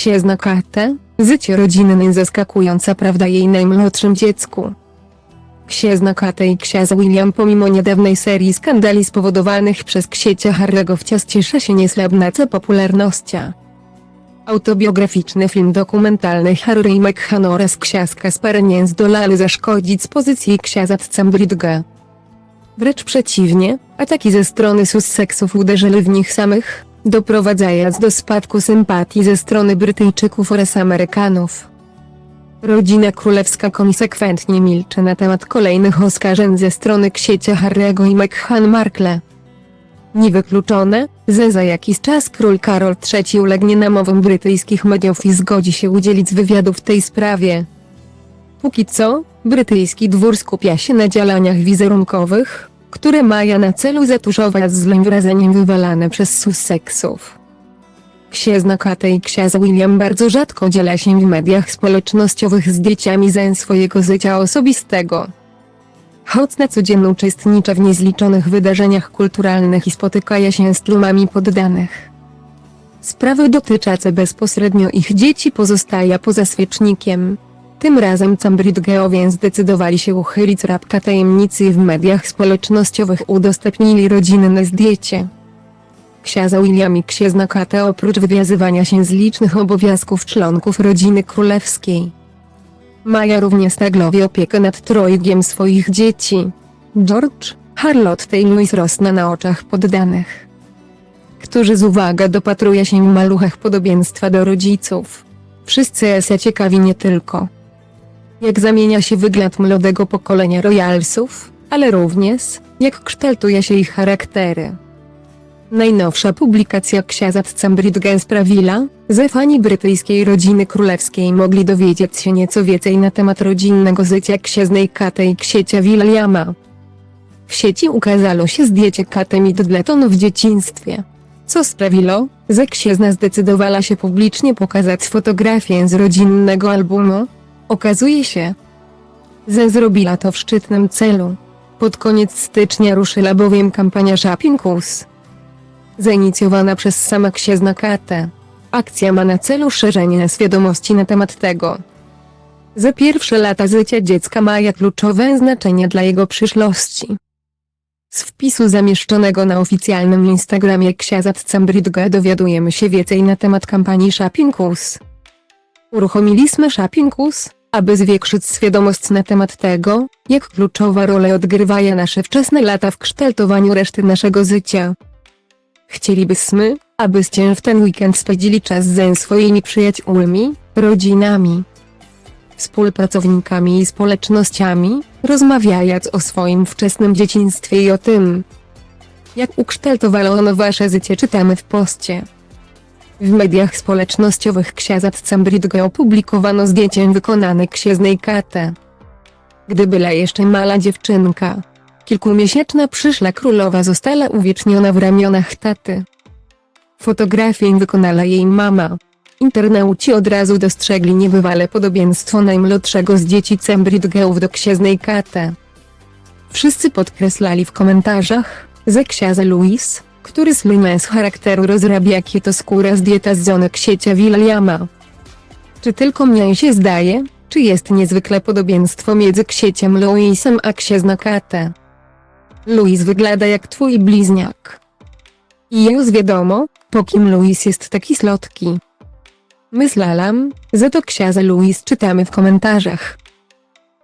Księżna Kate, życie rodzinne zaskakująca prawda jej najmłodszym dziecku. Księżna Kate i ksiądz William pomimo niedawnej serii skandali spowodowanych przez księcia Harry'ego wciąż cieszy się niesłabnaca popularnością. Autobiograficzny film dokumentalny Harry i Meghan oraz ksiądz Kasper nie zdolali zaszkodzić z pozycji księdza Cambridge'a. Wręcz przeciwnie, ataki ze strony Sussexów uderzyły w nich samych, doprowadzając do spadku sympatii ze strony Brytyjczyków oraz Amerykanów. Rodzina królewska konsekwentnie milczy na temat kolejnych oskarżeń ze strony księcia Harry'ego i Meghan Markle. Niewykluczone, że za jakiś czas król Karol III ulegnie namowom brytyjskich mediów i zgodzi się udzielić wywiadu w tej sprawie. Póki co, brytyjski dwór skupia się na działaniach wizerunkowych, które mają na celu zatuszować złym wrażeniem wywalane przez Sussexów. Księżna Kate i ksiądz William bardzo rzadko dziela się w mediach społecznościowych zdjęciami ze swojego życia osobistego. Choć na co dzień uczestniczy w niezliczonych wydarzeniach kulturalnych i spotyka się z tłumami poddanych. Sprawy dotyczące bezpośrednio ich dzieci pozostaje poza świecznikiem. Tym razem Cambridge'owie zdecydowali się uchylić rapka tajemnicy i w mediach społecznościowych udostępnili rodzinne zdjęcie. Księża William i księżna Kate oprócz wywiązywania się z licznych obowiązków członków rodziny królewskiej. Maja również staglowie opiekę nad trojgiem swoich dzieci. George, Charlotte i Louis rosną na oczach poddanych. Którzy z uwagą dopatruje się w maluchach podobieństwa do rodziców. Wszyscy są ciekawi nie tylko jak zamienia się wygląd młodego pokolenia royalsów, ale również, jak kształtuje się ich charaktery. Najnowsza publikacja księdza Cambridge'a sprawiła, że fani brytyjskiej rodziny królewskiej mogli dowiedzieć się nieco więcej na temat rodzinnego życia księżnej Kate i księcia Williama. W sieci ukazalo się zdjęcie Kate Middleton w dzieciństwie, co sprawiło, że księżna zdecydowała się publicznie pokazać fotografię z rodzinnego albumu. Okazuje się, że zrobiła to w szczytnym celu. Pod koniec stycznia ruszyła bowiem kampania Shopping Us zainicjowana przez sama księżna Katę. Akcja ma na celu szerzenie świadomości na temat tego. Za pierwsze lata życia dziecka mają kluczowe znaczenie dla jego przyszłości. Z wpisu zamieszczonego na oficjalnym Instagramie księdza Cambridge'a dowiadujemy się więcej na temat kampanii Shopping Us. Uruchomiliśmy Shopping Us, aby zwiększyć świadomość na temat tego, jak kluczowa rolę odgrywają nasze wczesne lata w kształtowaniu reszty naszego życia. Chcielibyśmy, abyście w ten weekend spędzili czas ze swoimi przyjaciółmi, rodzinami, współpracownikami i społecznościami, rozmawiając o swoim wczesnym dzieciństwie i o tym, jak ukształtowało ono wasze życie czytamy w poście. W mediach społecznościowych księdza Cambridge opublikowano zdjęcie wykonane księżnej Kate. Gdy była jeszcze mała dziewczynka, kilkumiesięczna przyszła królowa została uwieczniona w ramionach taty. Fotografię wykonała jej mama. Internauci od razu dostrzegli niebywale podobieństwo najmłodszego z dzieci Cambridge'ów do księżnej Kate. Wszyscy podkreślali w komentarzach, że książę Louis, który słynie z charakteru rozrabia kietoskóra z dieta z żony księcia Williama. Czy tylko mnie się zdaje, czy jest niezwykle podobieństwo między księciem Louisem a księżną Kate? Louis wygląda jak twój bliźniak. I już wiadomo, po kim Louis jest taki slotki. Myślałam, że to księża Louis czytamy w komentarzach.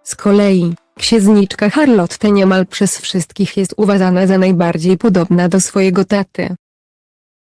Z kolei, księżniczka Charlotte niemal przez wszystkich jest uważana za najbardziej podobna do swojego taty.